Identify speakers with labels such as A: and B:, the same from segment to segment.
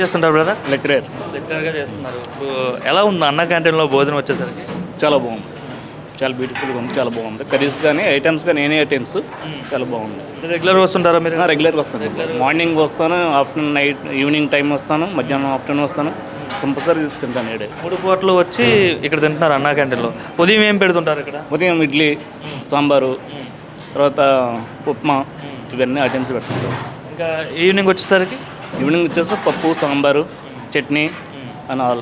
A: చేస్తుంటారు brother
B: lecturer.
A: లెక్చరర్గా చేస్తున్నారు. ఇప్పుడు ఎలా ఉంది అన్న క్యాంటీన్లో భోజనం వచ్చేసరికి?
B: చాలా బాగుంది. చాలా బ్యూటిఫుల్గా ఉంది చాలా బాగుంది. కర్రీస్ కానీ ఐటమ్స్ కానీ ఎనీ ఐటమ్స్ చాలా బాగుంది.
A: రెగ్యులర్ వస్తుంటారా మీరు?
B: రెగ్యులర్గా వస్తాను. మార్నింగ్ వస్తాను ఆఫ్టర్నూన్ నైట్ ఈవినింగ్ టైం వస్తాను మధ్యాహ్నం ఆఫ్టర్నూన్ వస్తాను. కంపల్సరీ తింటాను ఏడే
A: మూడు పూటలు వచ్చి ఇక్కడ తింటున్నారు అన్నా క్యాంటీన్లో. ఉదయం ఏం పెడుతుంటారు ఇక్కడ?
B: ఉదయం ఇడ్లీ సాంబారు తర్వాత ఉప్మా ఇవన్నీ ఐటమ్స్ పెట్టుకుంటాం
A: ఇంకా ఈవినింగ్ వచ్చేసరికి?
B: ఈవినింగ్ వచ్చేసి పప్పు సాంబారు చట్నీ అని ఆల్.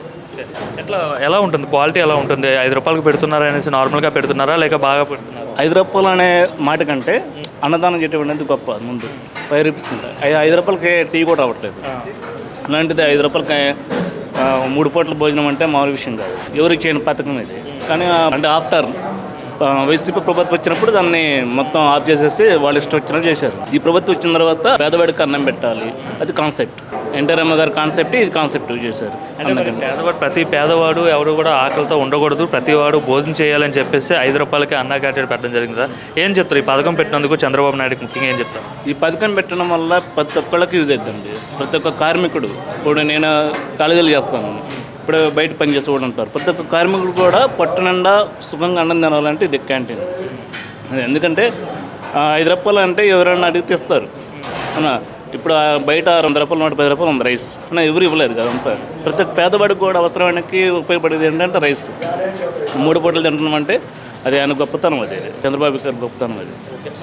A: ఎట్లా ఎలా ఉంటుంది? క్వాలిటీ ఎలా ఉంటుంది? ఐదు రూపాయలకు పెడుతున్నారా అనేసి నార్మల్గా పెడుతున్నారా? లేక బాగా పెడుతున్నారా?
B: ఐదు రూపాయలు అనే మాట కంటే అన్నదానం చేయడం గొప్ప ముందు. ఫైవ్ రూపీస్ ఉంటాయి ఐ- ఐదు రూపాయలకి టీ కూడా రావట్లేదు. అలాంటిది ఐదు రూపాయలకి మూడు పూట్ల భోజనం అంటే మామూలు విషయం కాదు. ఎవరికి చేయని పథకం ఇది. కానీ అంటే ఆఫ్టర్ వైసీపీ ప్రభుత్వం వచ్చినప్పుడు దాన్ని మొత్తం ఆఫ్ చేసేసి వాళ్ళు ఇష్టం వచ్చినట్టు చేశారు. ఈ ప్రభుత్వం వచ్చిన తర్వాత పేదవాడికి అన్నం పెట్టాలి. అది కాన్సెప్ట్ ఎన్టీ రామ గారి కాన్సెప్ట్ ఇది కాన్సెప్ట్ చేశారు.
A: పేదవాడు ప్రతి పేదవాడు ఎవరు కూడా ఆకలితో ఉండకూడదు. ప్రతి వాడు భోజనం చేయాలని చెప్పేసి ఐదు రూపాయలకి అన్నా క్యాంటీన్ పెట్టడం జరిగింది కదా. ఏం చెప్తారు? ఈ పథకం పెట్టినందుకు చంద్రబాబు నాయుడుకి ముఖ్యంగా ఏం చెప్తారు?
B: ఈ పథకం పెట్టడం వల్ల ప్రతి ఒక్కళ్ళకి యూజ్ అవుతుంది ప్రతి ఒక్క కార్మికుడు. ఇప్పుడు నేను కాలేజీలు చేస్తాను. ఇప్పుడు బయట పని చేసి కూడా ఉంటారు. ప్రతి ఒక్క కార్మికుడు కూడా పొట్ట నిండా సుఖంగా అన్నం తినాలంటే ఇది క్యాంటీన్. అది ఎందుకంటే ఐదు రూపాయలు అంటే ఎవరైనా అడిగితే ఇస్తారు ఇప్పుడు ఆ బయట వంద రూపాయలు నూట పది రూపాయలు ఉంది రైస్. అన్న ఎవరు ఇవ్వలేదు కదా అంతా. ప్రతి ఒక్క పేదవాడికి కూడా అవసరానికి ఉపయోగపడేది ఏంటంటే రైస్. మూడు పూటలు తింటున్నామంటే అది ఆయన గొప్పతనం అది. చంద్రబాబు గారి గొప్పతనం అది.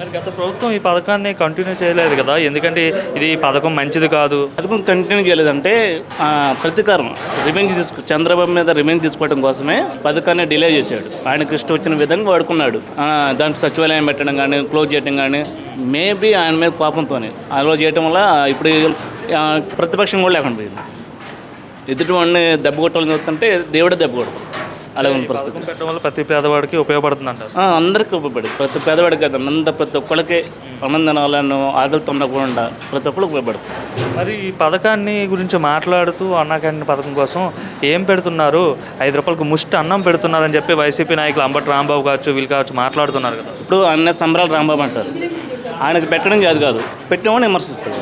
A: మరి గత ప్రభుత్వం ఈ పథకాన్ని కంటిన్యూ చేయలేదు కదా? ఎందుకంటే ఇది పథకం మంచిది కాదు.
B: పథకం కంటిన్యూ చేయలేదంటే ఆ, ప్రతీకారం రివెంజ్ తీసుకు చంద్రబాబు మీద రివెంజ్ తీసుకోవడం కోసమే పథకాన్ని డిలే చేశాడు. ఆయనకు ఇష్టం వచ్చిన విధంగా వాడుకున్నాడు. ఆ, దాంట్లో సచివాలయం పెట్టడం కానీ క్లోజ్ చేయడం కానీ మేబీ ఆయన మీద కోపంతోనే. అలా చేయడం వల్ల ఇప్పుడు ఆ, ప్రతిపక్షం కూడా లేకుండా పోయింది. ఎదుటి వాడిని దెబ్బ కొట్టాలని చూస్తుంటే దేవుడే దెబ్బ కొడతాడు. అలా ఉన్న పరిస్థితి.
A: పెట్టడం వల్ల ప్రతి పేదవాడికి ఉపయోగపడుతుంది అంటారు
B: అందరికీ ఉపయోగపడి ప్రతి పేదవాడికి కాదు అంత ప్రతి ఒక్కళ్ళకి ఆనందనాలను ఆకలితో ఉండకుండా ప్రతి ఒక్కరికి ఉపయోగపడుతుంది.
A: మరి ఈ పథకాన్ని గురించి మాట్లాడుతూ అన్నా క్యాంటీన్ పథకం కోసం ఏం పెడుతున్నారు? ఐదు రూపాయలకు ముష్టి అన్నం పెడుతున్నారని చెప్పి వైసీపీ నాయకులు అంబటి రాంబాబు కావచ్చు వీళ్ళు కావచ్చు మాట్లాడుతున్నారు కదా.
B: ఇప్పుడు అన్న సంబరాలు రాంబాబు అంటారు. ఆయనకు పెట్టడం చేత కాదు పెట్టేవాడిని విమర్శిస్తారు.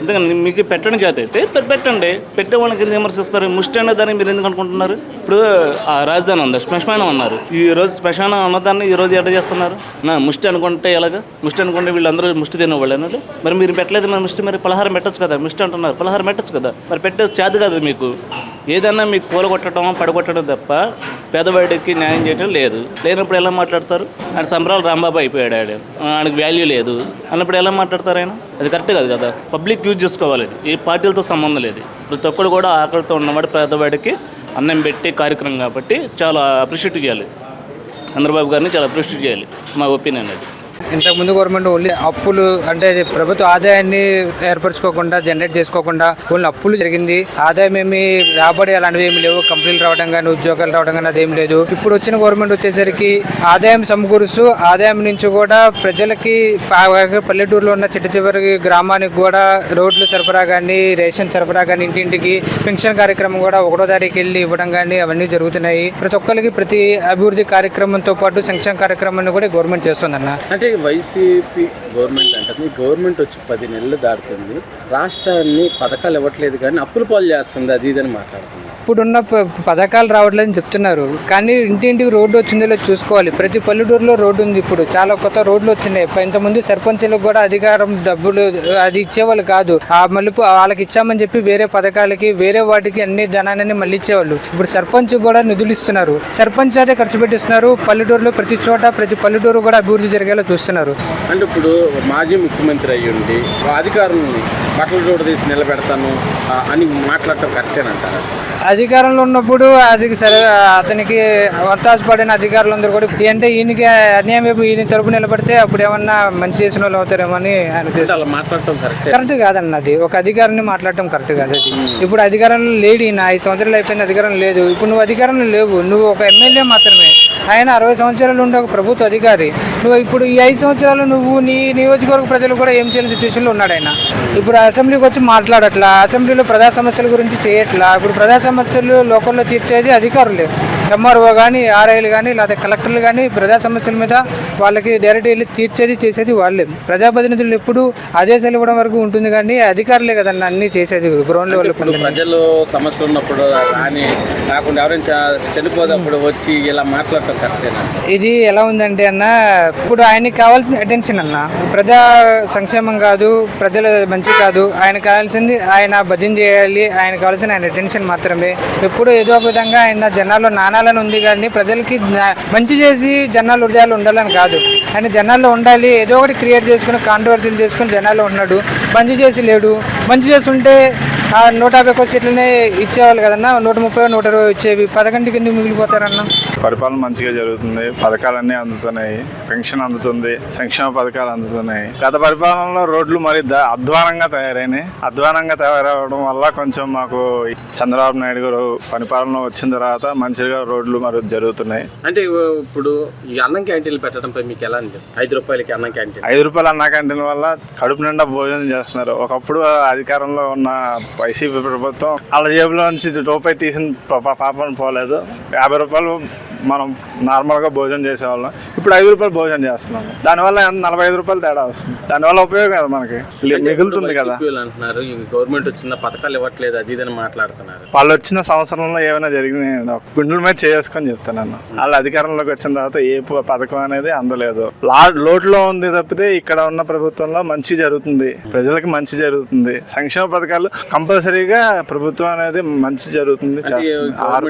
B: అందుకని మీకు పెట్టడం చేత అయితే పెట్టండి. పెట్టండి వాళ్ళకి ఎందుకు విమర్శిస్తారు ముష్టి అనే దాన్ని మీరు ఎందుకు అనుకుంటున్నారు? ఇప్పుడు ఆ రాజధాని ఉంది శ్మశానం అన్నారు. ఈ రోజు శ్మశానం అన్నదాన్ని ఈ రోజు ఎట్లా చేస్తున్నారు? నా ముష్టి అనుకుంటే ఎలాగా? ముష్టి అనుకుంటే వీళ్ళందరూ ముష్టి తినేవాళ్ళు అన్నారు మరి మీరు పెట్టలేదు మరి ముష్టి మరి పలహారం పెట్టొచ్చు కదా? ముష్టి అంటున్నారు. పలహారం పెట్టొచ్చు కదా? మరి పెట్టే చేత కాదు మీకు. ఏదన్నా మీకు కూలగొట్టడం పడగొట్టడం తప్ప పేదవాడికి న్యాయం చేయడం లేదు. లేనప్పుడు ఎలా మాట్లాడతారు? ఆయన సంబరాలు రాంబాబు అయిపోయాడు ఆడు. ఆయనకు వాల్యూ లేదు. అన్నప్పుడు ఎలా మాట్లాడతారు ఆయన? అది కరెక్ట్ కాదు కదా. పబ్లిక్ యూజ్ చేసుకోవాలి ఏ పార్టీలతో సంబంధం లేదు. ప్రతి ఒక్కరు కూడా ఆకలితో ఉన్నవాడు పేదవాడికి అన్నం పెట్టి కార్యక్రమం కాబట్టి చాలా అప్రిషియేట్ చేయాలి. చంద్రబాబు గారిని చాలా అప్రిషియేట్ చేయాలి. మా ఒపీనియన్ అది.
C: ఇంతకుముందు గవర్నమెంట్ ఓన్లీ అప్పులు అంటే ప్రభుత్వ ఆదాయాన్ని ఏర్పరచుకోకుండా జనరేట్ చేసుకోకుండా ఓన్లీ అప్పులు జరిగింది. ఆదాయం ఏమి రాబడి అలాంటివి ఏమి లేవు. కంపెనీలు రావడం కానీ ఉద్యోగాలు రావడం కానీ అదేం లేదు. ఇప్పుడు వచ్చిన గవర్నమెంట్ వచ్చేసరికి ఆదాయం సమకూరుస్తూ ఆదాయం నుంచి కూడా ప్రజలకి పల్లెటూరులో ఉన్న చిట్ట చివరి గ్రామానికి కూడా రోడ్లు సరఫరా కానీ రేషన్ సరఫరా కానీ ఇంటింటికి పెన్షన్ కార్యక్రమం కూడా ఒకటో తారీఖు వెళ్ళి ఇవ్వడం కానీ అవన్నీ జరుగుతున్నాయి. ప్రతి ఒక్కరికి ప్రతి అభివృద్ధి కార్యక్రమంతో పాటు సంక్షేమ కార్యక్రమాన్ని కూడా గవర్నమెంట్ చేస్తుందన్న.
D: అంటే వైసీపీ గవర్నమెంట్ అంటుంది గవర్నమెంట్ వచ్చి పది నెలలు దాటుతుంది రాష్ట్రాన్ని పథకాలు ఇవ్వట్లేదు కానీ అప్పుల పాలు చేస్తుంది అది ఇదని మాట్లాడుతుంది.
C: ఇప్పుడున్న పథకాలు రావట్లేదని చెప్తున్నారు. కానీ ఇంటింటికి రోడ్డు వచ్చిందో చూసుకోవాలి. ప్రతి పల్లెటూరులో రోడ్డు ఉంది ఇప్పుడు. చాలా కొత్త రోడ్లు వచ్చినాయి. ఇంతకుముందు సర్పంచులకు కూడా అధికారం డబ్బులు అది ఇచ్చేవాళ్ళు కాదు. ఆ మలుపు వాళ్ళకి ఇచ్చామని చెప్పి వేరే పథకాలకి వేరే వాటికి అన్ని ధనాన్ని మళ్ళీ ఇచ్చేవాళ్ళు. ఇప్పుడు సర్పంచ్ కూడా నిధులు ఇస్తున్నారు. సర్పంచ్ అదే ఖర్చు పెట్టిస్తున్నారు. పల్లెటూరులో ప్రతి చోట ప్రతి పల్లెటూరు కూడా అభివృద్ధి జరిగేలా చూస్తున్నారు.
D: అంటే ఇప్పుడు మాజీ ముఖ్యమంత్రి అయ్యుండి అధికారులని బట్టలు రోడ్డు తీసి నిలబెడతాను. అని మాట్లాడటం కరెక్టేనంటారా
C: అధికారంలో ఉన్నప్పుడు అది సరే అతనికి వత్తాసపడిన అధికారులందరూ కూడా అంటే ఈయనకి అన్యాయం వైపు ఈయన తరపు నిలబడితే అప్పుడు ఏమన్నా మంచి చేసిన వాళ్ళు అవుతారేమో అని ఆయన.
D: అలా మాట్లాడటం కరెక్టే.
C: కరెక్ట్ కాదన్న అది. ఒక అధికారాన్ని మాట్లాడటం కరెక్ట్ కాదు అది. ఇప్పుడు అధికారంలో లేడు ఈయన. ఐదు సంవత్సరాలు అయిపోయింది అధికారం లేదు. ఇప్పుడు నువ్వు అధికారంలో లేవు. నువ్వు ఒక ఎమ్మెల్యే మాత్రమే. ఆయన అరవై సంవత్సరాలు ఉండే ఒక ప్రభుత్వ అధికారి. నువ్వు ఇప్పుడు ఈ ఐదు సంవత్సరాలు నువ్వు నీ నియోజకవర్గ ప్రజలు కూడా ఏం చేయని సిచ్యువేషన్లో ఉన్నాడు ఆయన. ఇప్పుడు అసెంబ్లీకి వచ్చి మాట్లాడట్లా అసెంబ్లీలో ప్రజా సమస్యల గురించి చేయట్లా ఇప్పుడు ప్రజా సమస్యలు లోకల్లో తీర్చేది అధికారులే. ఎంఆర్ఓ కానీ ఆర్ఐలు కానీ లేదా కలెక్టర్లు కానీ ప్రజా సమస్యల మీద వాళ్ళకి డైరెక్ట్ వెళ్ళి తీర్చేది చేసేది వాళ్ళే. ప్రజాప్రతినిధులు ఎప్పుడు ఆదేశాలు ఇవ్వడం వరకు ఉంటుంది కానీ అధికారులే కదండి అన్ని చేసేది గ్రౌండ్ లెవెల్
D: ప్రజలు సమస్యలు ఉన్నప్పుడు రాని కాకుండా ఎవరైనా చనిపోదప్పుడు వచ్చి ఇలా మాట్లాడటం కరెక్టేనా?
C: ఇది ఎలా ఉందంటే అన్న ఇప్పుడు ఆయనకి కావాల్సిన అటెన్షన్ అన్న. ప్రజా సంక్షేమం కాదు ప్రజల మంచి కాదు. ఆయన కావాల్సింది ఆయన భజన చేయాలి ఆయన కావాల్సిన ఆయన అటెన్షన్ మాత్రమే. ఎప్పుడు ఏదో ఒక విధంగా ఆయన జనాల్లో నానాలని ఉంది కానీ ప్రజలకి జ్ఞా- మంచి చేసి జనాలు హృదయాలు ఉండాలని కాదు. ఆయన జనాల్లో ఉండాలి ఏదో ఒకటి క్రియేట్ చేసుకుని కాంట్రవర్సీలు చేసుకుని జనాల్లో ఉన్నాడు. మంచి చేసి లేడు. మంచి చేసి ఉంటే ఆ నూట యాభై ఒక్క సీట్లనే ఇచ్చేవాళ్ళు కదన్నా నూట ముప్పై నూట ఇరవై వచ్చేవి పదకొండు కింద మిగిలిపోతారన్నా.
E: పరిపాలన మంచిగా జరుగుతుంది పథకాలన్నీ అందుతున్నాయి పెన్షన్ అందుతుంది సంక్షేమ పథకాలు అందుతున్నాయి. గత పరిపాలనలో రోడ్లు మరి అధ్వానంగా తయారైనాయి. అధ్వానంగా తయారవడం వల్ల కొంచెం మాకు చంద్రబాబు నాయుడు గారు పరిపాలన వచ్చిన తర్వాత మంచిగా రోడ్లు మరి జరుగుతున్నాయి.
D: అంటే ఇప్పుడు ఈ అన్నం క్యాంటీన్లు పెట్టడంపై మీకు ఎలా అనిపిస్తుంది? ఐదు రూపాయలకి అన్నం క్యాంటీన్.
E: ఐదు రూపాయలు అన్న క్యాంటీన్ వల్ల కడుపు నిండా భోజనం చేస్తున్నారు. ఒకప్పుడు అధికారంలో ఉన్న వైసీపీ ప్రభుత్వం వాళ్ళ జేబులో నుంచి రూపాయి తీసిన పాపం పోలేదు. యాభై రూపాయలు మనం నార్మల్గా భోజనం చేసేవాళ్ళం. ఇప్పుడు ఐదు రూపాయలు భోజనం చేస్తున్నాం. దానివల్ల నలభై ఐదు రూపాయలు తేడా వస్తుంది. దానివల్ల ఉపయోగం కదా మనకి. మిగులుతుంది కదా.
D: అంటున్నారు గవర్నమెంట్ వచ్చిన పథకాలు ఇవ్వట్లేదు అది ఇదని మాట్లాడుతున్నారు.
E: వాళ్ళు వచ్చిన సంవత్సరంలో ఏమైనా జరిగినాయి గుండెల మీద చేసుకొని చెప్తాను వాళ్ళు అధికారంలోకి వచ్చిన తర్వాత ఏ పథకం అనేది అందలేదు. లోటులో ఉంది తప్పితే ఇక్కడ ఉన్న ప్రభుత్వంలో మంచి జరుగుతుంది. ప్రజలకు మంచి జరుగుతుంది. సంక్షేమ పథకాలు కంపల్సరీగా ప్రభుత్వం అనేది మంచి జరుగుతుంది.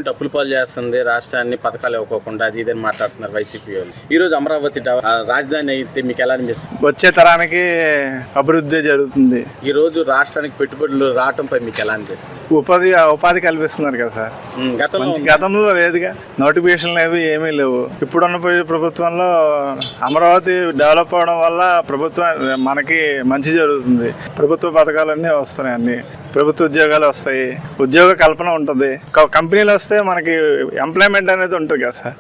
D: అప్పులు పాలు చేస్తుంది రాష్ట్రాన్ని పథకాలు ఇవ్వకోకుండా అది ఇదని మాట్లాడుతున్నారు వైసీపీ వాళ్ళు. ఈ రోజు అమరావతి రాజధాని అయితే మీకు ఎలా అనిపిస్తుంది?
E: వచ్చే తరానికి అభివృద్ధి జరుగుతుంది.
D: ఈ రోజు రాష్ట్రానికి పెట్టుబడులు రావటంపై మీకు ఎలా అనిపిస్తుంది?
E: ఉపాధి ఉపాధి కల్పిస్తున్నారు కదా సార్.
D: గతంలో
E: గతంలో లేదుగా. నోటిఫికేషన్లు ఏవి ఏమీ లేవు. ఇప్పుడున్న ప్ర- ప్రభుత్వంలో అమరావతి డెవలప్ అవడం వల్ల ప్రభుత్వం మనకి మంచి జరుగుతుంది. ప్రభుత్వ పథకాలన్నీ వస్తున్నాయి అన్ని. ప్రభుత్వ ఉద్యోగాలు వస్తాయి. ఉద్యోగ కల్పన ఉంటుంది. కంపెనీలు వస్తే మనకి ఎంప్లాయ్మెంట్ అనేది ఉంటుంది కదా సార్